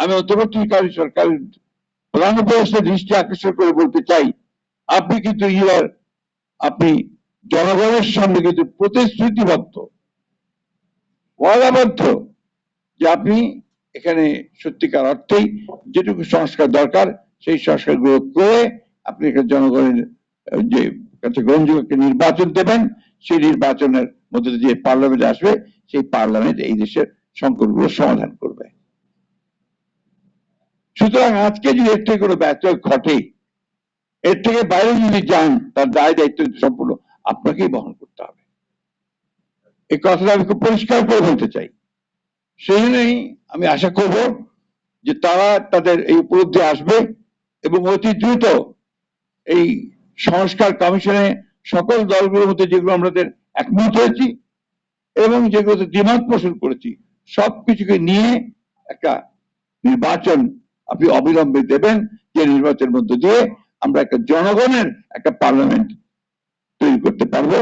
আমি অন্তর্বর্তীকারী সরকার প্রধান উপদেষ্টা দৃষ্টি আকর্ষণ করে বলতে চাই, আপনি কিন্তু ইউর আপনি জনগণের সামনে কিন্তু প্রতিশ্রুতিবদ্ধ। ওয়াদাবদ্ধ যে আপনি এখানে সত্যিকার অর্থেই যেটুকু সংস্কার দরকার, সেই সংস্কারগুলো করে আপনি এখানে জনগণের যে কাছে গ্রহণযোগ্য নির্বাচন দেবেন, সেই নির্বাচনের মধ্যে যে পার্লামেন্ট আসবে, সেই পার্লামেন্ট এই দেশের সংকটগুলো সমাধান করবে। সুতরাং আজকে যদি এর থেকে কোনো ব্যর্থ ঘটে, এর থেকে বাইরে যদি যান, তার দায় দায়িত্ব সম্পূর্ণ আপনাকেই বহন করতে হবে। এই কথাটা আমি খুব পরিষ্কার করে বলতে চাই। সেই জন্যই আমি আশা করব যে তারা তাদের এই উপলব্ধি আসবে এবং অতি দ্রুত এই সংস্কার কমিশনে সকল দলগুলোর মধ্যে যেগুলো আমাদের একমত হয়েছি এবং যেগুলোতে দ্বিমত পোষণ করেছি সব কিছুকে নিয়ে একটা নির্বাচন আপনি অবিলম্বে দেবেন যে নির্বাচনের মধ্য দিয়ে আমরা একটা জনগণের একটা পার্লামেন্ট তৈরি করতে পারব।